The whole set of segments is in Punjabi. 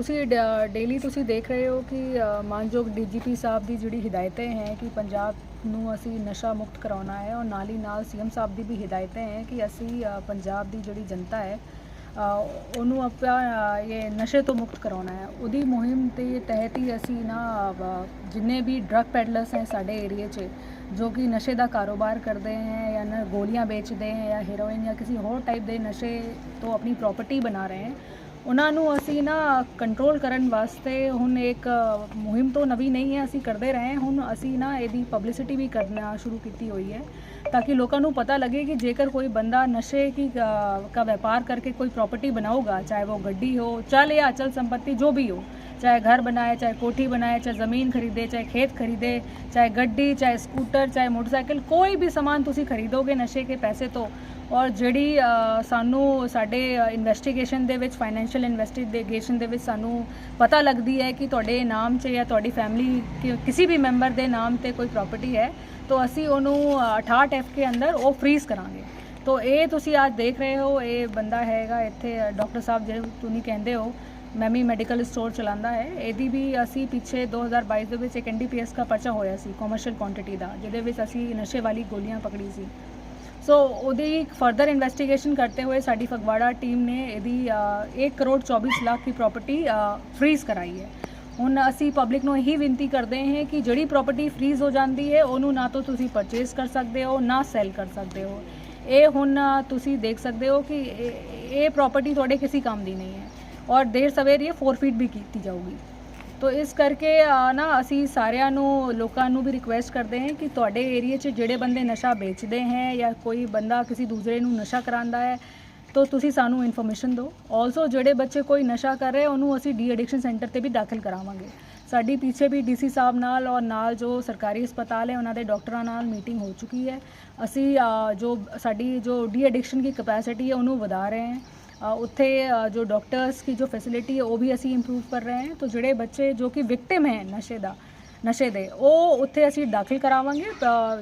ਤੁਸੀਂ ਡੇਲੀ ਤੁਸੀਂ ਦੇਖ ਰਹੇ ਹੋ ਕਿ ਅ, ਮਾਨਯੋਗ ਡੀਜੀਪੀ ਸਾਹਿਬ ਦੀ ਜਿਹੜੀ ਹਦਾਇਤਾਂ ਹੈ ਕਿ ਪੰਜਾਬ ਨੂੰ ਅਸੀਂ ਨਸ਼ਾ ਮੁਕਤ ਕਰਾਉਣਾ ਹੈ ਔਰ ਨਾਲ ਹੀ ਨਾਲ ਸੀਐਮ ਸਾਹਿਬ ਦੀ ਵੀ ਹਦਾਇਤਾਂ ਹੈ ਕਿ ਅਸੀਂ ਪੰਜਾਬ ਦੀ ਜਿਹੜੀ ਜਨਤਾ ਹੈ ਉਹਨੂੰ ਆਪਾਂ ਇਹ ਨਸ਼ੇ ਤੋਂ ਮੁਕਤ ਕਰਾਉਣਾ ਹੈ। ਉਹਦੀ ਮੁਹਿੰਮ ਦੇ ਤਹਿਤ ਹੀ ਅਸੀਂ ਨਾ ਜਿੰਨੇ ਵੀ ਡਰੱਗ ਪੈਡਲਰਸ ਹੈ ਸਾਡੇ ਏਰੀਏ 'ਚ ਜੋ ਕਿ ਨਸ਼ੇ ਦਾ ਕਾਰੋਬਾਰ ਕਰਦੇ ਹੈ ਜਾਂ ਨਾ ਗੋਲੀਆਂ ਵੇਚਦੇ ਹੈ ਜਾਂ ਹੀਰੋਇਨ ਜਾਂ ਕਿਸੇ ਹੋਰ ਟਾਈਪ ਦੇ ਨਸ਼ੇ ਤੋਂ ਆਪਣੀ ਪ੍ਰਾਪਰਟੀ ਬਣਾ ਰਹੇ ਹੈ ਉਹਨਾਂ ਨੂੰ ਅਸੀਂ ਨਾ ਕੰਟਰੋਲ ਕਰਨ ਵਾਸਤੇ ਹੁਣ ਇੱਕ ਮੁਹਿੰਮ ਤੋਂ ਨਵੀਂ ਨਹੀਂ ਹੈ ਅਸੀਂ ਕਰਦੇ ਰਹੇ ਹਾਂ। ਹੁਣ ਅਸੀਂ ਨਾ ਇਹਦੀ ਪਬਲਿਸਿਟੀ ਵੀ ਕਰਨਾ ਸ਼ੁਰੂ ਕੀਤੀ ਹੋਈ ਹੈ ਤਾਂ ਕਿ ਲੋਕਾਂ ਨੂੰ ਪਤਾ ਲੱਗੇ ਕਿ ਜੇਕਰ ਕੋਈ ਬੰਦਾ ਨਸ਼ੇ की का व्यापार करके कोई प्रॉपर्टी बनाओगा चाहे वो गड्डी हो चल या अचल संपत्ति जो भी हो चाहे घर बनाए चाहे कोठी बनाए चाहे ज़मीन खरीदे चाहे खेत खरीदे चाहे गड्डी चाहे स्कूटर चाहे मोटरसाइकिल ਕੋਈ ਵੀ ਸਮਾਨ ਤੁਸੀਂ ਖਰੀਦੋਗੇ ਨਸ਼ੇ ਕੇ ਪੈਸੇ ਤੋਂ ਔਰ ਜਿਹੜੀ ਸਾਨੂੰ ਸਾਡੇ ਇਨਵੈਸਟੀਗੇਸ਼ਨ ਦੇ ਵਿੱਚ ਫਾਈਨੈਂਸ਼ੀਅਲ ਇਨਵੈਸਟੀਗੇਸ਼ਨ ਦੇ ਵਿੱਚ ਸਾਨੂੰ ਪਤਾ ਲੱਗਦੀ ਹੈ ਕਿ ਤੁਹਾਡੇ ਨਾਮ 'ਚ ਜਾਂ ਤੁਹਾਡੀ ਫੈਮਿਲੀ ਕਿਸੇ ਵੀ ਮੈਂਬਰ ਦੇ ਨਾਮ ਤੇ ਕੋਈ ਪ੍ਰਾਪਰਟੀ ਹੈ ਤਾਂ ਅਸੀਂ ਉਹਨੂੰ ਅ, 68 ਐਫ ਕੇ ਅੰਦਰ ਉਹ ਫ੍ਰੀਜ਼ ਕਰਾਂਗੇ। ਤੋ ਇਹ ਤੁਸੀਂ ਅੱਜ ਦੇਖ ਰਹੇ ਹੋ ਇਹ ਬੰਦਾ ਹੈਗਾ ਇੱਥੇ ਡਾਕਟਰ ਸਾਹਿਬ ਜਿਹੜੇ ਤੁਸੀਂ ਕਹਿੰਦੇ ਹੋ ਮੈਮੀ ਮੈਡੀਕਲ ਸਟੋਰ ਚਲਾਉਂਦਾ ਹੈ। ਇਹਦੀ ਵੀ ਅਸੀਂ ਪਿੱਛੇ 2022 ਦੇ ਵਿੱਚ ਇੱਕ ਐਨਡੀਪੀਐਸ ਦਾ ਪਰਚਾ ਹੋਇਆ ਸੀ ਕਮਰਸ਼ੀਅਲ ਕੁਆਂਟੀਟੀ ਦਾ ਜਿਹਦੇ ਵਿੱਚ ਅਸੀਂ ਨਸ਼ੇ ਵਾਲੀ ਗੋਲੀਆਂ ਪਕੜੀ ਸੀ। ਸੋ ਉਹਦੀ ਫਰਦਰ ਇਨਵੈਸਟੀਗੇਸ਼ਨ ਕਰਤੇ ਹੋਏ ਸਾਡੀ ਫਗਵਾੜਾ ਟੀਮ ਨੇ ਇਹਦੀ 1 ਕਰੋੜ 24 ਲੱਖ ਦੀ ਪ੍ਰਾਪਰਟੀ ਫ੍ਰੀਜ਼ ਕਰਾਈ ਹੈ। ਹੁਣ ਅਸੀਂ ਪਬਲਿਕ ਨੂੰ ਇਹੀ ਬੇਨਤੀ ਕਰਦੇ ਹਾਂ ਕਿ ਜਿਹੜੀ ਪ੍ਰਾਪਰਟੀ ਫ੍ਰੀਜ਼ ਹੋ ਜਾਂਦੀ ਹੈ, ਉਹਨੂੰ ਨਾ ਤਾਂ ਤੁਸੀਂ ਪਰਚੇਸ ਕਰ ਸਕਦੇ ਹੋ, ਨਾ ਸੈਲ ਕਰ ਸਕਦੇ ਹੋ। ਇਹ ਹੁਣ ਤੁਸੀਂ ਦੇਖ ਸਕਦੇ ਹੋ ਕਿ ਇਹ- ਇਹ ਪ੍ਰਾਪਰਟੀ ਤੁਹਾਡੇ ਕਿਸੇ ਕੰਮ ਦੀ ਨਹੀਂ ਹੈ। ਔਰ ਦੇਰ ਸਵੇਰ ਇਹ ਫੋਰਫੀਟ ਵੀ ਕੀਤੀ ਜਾਊਗੀ। ਤੋ ਇਸ ਕਰਕੇ ਨਾ ਅਸੀਂ ਸਾਰਿਆਂ ਨੂੰ, ਲੋਕਾਂ ਨੂੰ ਵੀ ਰਿਕੁਐਸਟ ਕਰਦੇ ਹਾਂ ਕਿ ਤੁਹਾਡੇ ਏਰੀਆ 'ਚ ਜਿਹੜੇ ਬੰਦੇ ਨਸ਼ਾ ਵੇਚਦੇ ਹੈ ਜਾਂ ਕੋਈ ਬੰਦਾ ਕਿਸੇ ਦੂਸਰੇ ਨੂੰ ਨਸ਼ਾ ਕਰਾਉਂਦਾ ਹੈ, ਤੋ ਤੁਸੀਂ ਸਾਨੂੰ ਇਨਫੋਰਮੇਸ਼ਨ ਦਿਓ। ਆਲਸੋ ਜਿਹੜੇ ਬੱਚੇ ਕੋਈ ਨਸ਼ਾ ਕਰ ਰਹੇ, ਉਹਨੂੰ ਅਸੀਂ ਡੀ ਐਡਿਕਸ਼ਨ ਸੈਂਟਰ ਤੇ ਵੀ ਦਾਖਲ ਕਰਾਵਾਂਗੇ। ਸਾਡੀ ਪਿੱਛੇ ਵੀ ਡੀਸੀ ਸਾਹਿਬ ਨਾਲ ਔਰ ਨਾਲ ਜੋ ਸਰਕਾਰੀ ਹਸਪਤਾਲ ਹੈ, ਉਹਨਾਂ ਦੇ ਡਾਕਟਰਾਂ ਨਾਲ ਮੀਟਿੰਗ ਹੋ ਚੁੱਕੀ ਹੈ। ਅਸੀਂ ਜੋ ਸਾਡੀ ਜੋ ਡੀ ਐਡਿਕਸ਼ਨ ਦੀ ਕਪੈਸਿਟੀ ਹੈ, ਉਹਨੂੰ ਵਧਾ ਰਹੇ ਹਾਂ। ਉੱਥੇ ਜੋ ਡਾਕਟਰਸ ਕੀ ਜੋ ਫੈਸਿਲਿਟੀ ਹੈ ਉਹ ਵੀ ਅਸੀਂ ਇੰਪਰੂਵ ਕਰ ਰਹੇ ਹਾਂ। ਤਾਂ ਜਿਹੜੇ ਬੱਚੇ ਜੋ ਕਿ ਵਿਕਟਿਮ ਹੈ ਨਸ਼ੇ ਦਾ ਨਸ਼ੇ ਦੇ ਉਹ ਉੱਥੇ ਅਸੀਂ ਦਾਖਲ ਕਰਾਵਾਂਗੇ।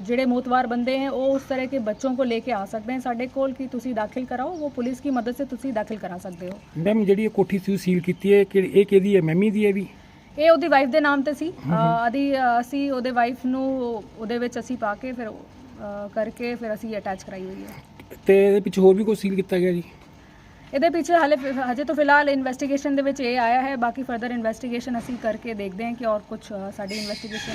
ਜਿਹੜੇ ਮੋਤਵਾਰ ਬੰਦੇ ਹੈ ਉਹ ਉਸ ਤਰ੍ਹਾਂ ਕੇ ਬੱਚੋਂ ਕੋ ਲੈ ਕੇ ਆ ਸਕਦੇ ਹੈ। ਸਾਡੇ ਕੋਲ ਕਿ ਤੁਸੀਂ ਦਾਖਲ ਕਰਾਓ ਉਹ ਪੁਲਿਸ ਦੀ ਮਦਦ ਸੇ ਤੁਸੀਂ ਦਾਖਲ ਕਰਾ ਸਕਦੇ ਹੋ। ਮੈਮ ਜਿਹੜੀ ਇਹ ਕੋਠੀ ਤੁਸੀਂ ਸੀਲ ਕੀਤੀ ਹੈ ਕਿ ਇਹ ਕਿਹਦੀ ਹੈ? ਮੈਮੀ ਦੀ ਹੈ ਵੀ? ਇਹ ਉਹਦੀ ਵਾਈਫ ਦੇ ਨਾਮ ਤੇ ਸੀ। ਆਦੀ ਅਸੀਂ ਉਹਦੇ ਵਾਈਫ ਨੂੰ ਉਹਦੇ ਵਿੱਚ ਅਸੀਂ ਪਾ ਕੇ ਫਿਰ ਕਰਕੇ ਫਿਰ ਅਸੀਂ ਅਟੈਚ ਕਰਾਈ ਹੋਈ ਹੈ। ਤੇ ਇਹਦੇ ਪਿੱਛੇ ਹੋਰ ਵੀ ਕੋਈ ਸੀਲ ਕੀਤਾ ਗਿਆ ਜੀ? ਇਹਦੇ ਪਿੱਛੇ ਹਲੇ ਹਜੇ ਤਾਂ ਫਿਲਹਾਲ ਇਨਵੈਸਟੀਗੇਸ਼ਨ ਦੇ ਵਿੱਚ ਇਹ ਆਇਆ ਹੈ ਬਾਕੀ ਫਰਦਰ ਇਨਵੈਸਟੀਗੇਸ਼ਨ ਅਸੀਂ ਕਰਕੇ ਦੇਖਦੇ ਹਾਂ ਕਿ ਔਰ ਕੁਝ ਸਾਡੀ ਇਨਵੈਸਟੀਗੇਸ਼ਨ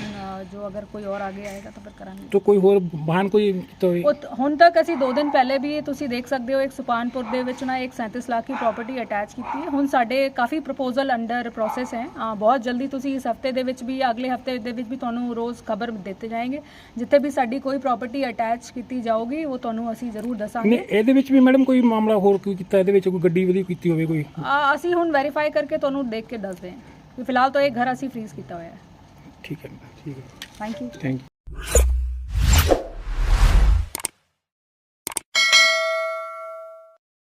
ਜੋ ਅਗਰ ਕੋਈ ਔਰ ਆਗੇ ਆਏਗਾ ਤਾਂ ਫਿਰ ਕਰਾਂਗੇ। ਤਾਂ ਕੋਈ ਹੋਰ ਵਾਹਨ ਕੋਈ ਕੀਤਾ ਹੋਵੇ ਉਹ ਤ- ਹੁਣ ਤੱਕ ਅਸੀਂ 2 ਦਿਨ ਪਹਿਲੇ ਵੀ ਤੁਸੀਂ ਦੇਖ ਸਕਦੇ ਹੋ ਇੱਕ ਸੁਪਾਨਪੁਰ ਦੇ ਵਿੱਚ ਨਾ ਇੱਕ 37 ਲੱਖ ਦੀ ਪ੍ਰਾਪਰਟੀ ਅਟੈਚ ਕੀਤੀ ਹੈ। ਹੁਣ ਸਾਡੇ ਕਾਫੀ ਪ੍ਰਪੋਜ਼ਲ ਅੰਡਰ ਪ੍ਰੋਸੈਸ ਹੈ। ਅ, ਬਹੁਤ ਜਲਦੀ ਤੁਸੀਂ ਇਸ ਹਫ਼ਤੇ ਦੇ ਵਿੱਚ ਵੀ ਅਗਲੇ ਹਫ਼ਤੇ ਦੇ ਵਿੱਚ ਵੀ ਤੁਹਾਨੂੰ ਰੋਜ਼ ਖਬਰ ਦਿੱਤੇ ਜਾਏंगे ਜਿੱਥੇ ਵੀ ਸਾਡੀ ਕੋਈ ਪ੍ਰਾਪਰਟੀ ਅਟੈਚ ਕੀਤੀ ਜਾਊਗੀ ਉਹ ਤੁਹਾਨੂੰ ਅਸੀਂ ਜ਼ਰੂਰ ਨਹੀਂ ਦੱਸਾਂਗੇ ਇਹਦੇ ਵਿੱਚ ਵੀ ਮੈਡਮ ਕੋਈ ਮਾਮਲਾ ਹੋਰ ਕੋਈ ਕੀਤਾ ਇਹਦੇ ਵਿੱਚ ਕੋਈ ਗੱਡੀ ਵਧੀ ਕੀਤੀ ਹੋਵੇ ਕੋਈ? ਆ, ਅਸੀਂ ਹੁਣ ਵੈਰੀਫਾਈ ਕਰਕੇ ਤੁਹਾਨੂੰ ਦੇਖ ਕੇ ਦੱਸਦੇ ਹਾਂ। ਕਿ ਫਿਲਹਾਲ ਤਾਂ ਇਹ ਘਰ ਅਸੀਂ ਫ੍ਰੀਜ਼ ਕੀਤਾ ਹੋਇਆ ਹੈ। ਠੀਕ ਹੈ ਠੀਕ ਹੈ। Thank you thank you